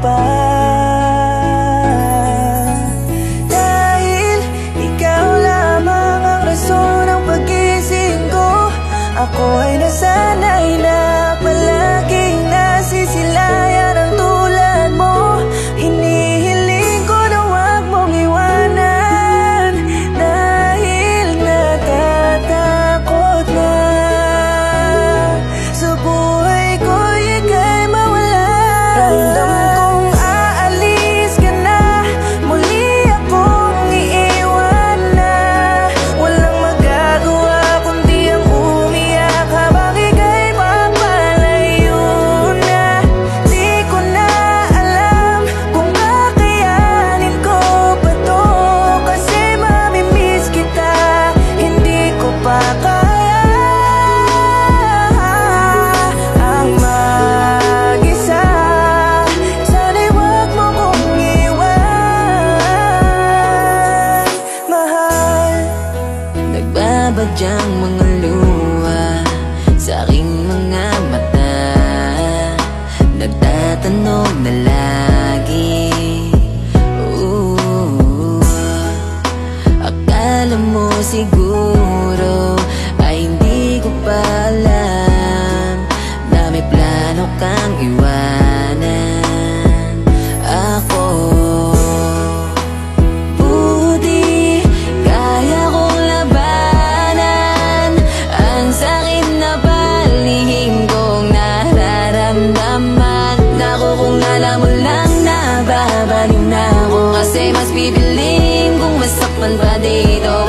goodbye. sadyang mga luha Sa aking mga mata Nagtatanong na lagi Ooh, Akala mo siguro perdido.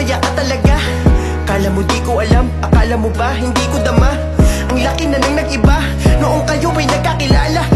masaya at talaga. Akala mo di ko alam, akala mo ba hindi ko dama? Ang laki na nang nag-iba, noong kayo ay nagkakilala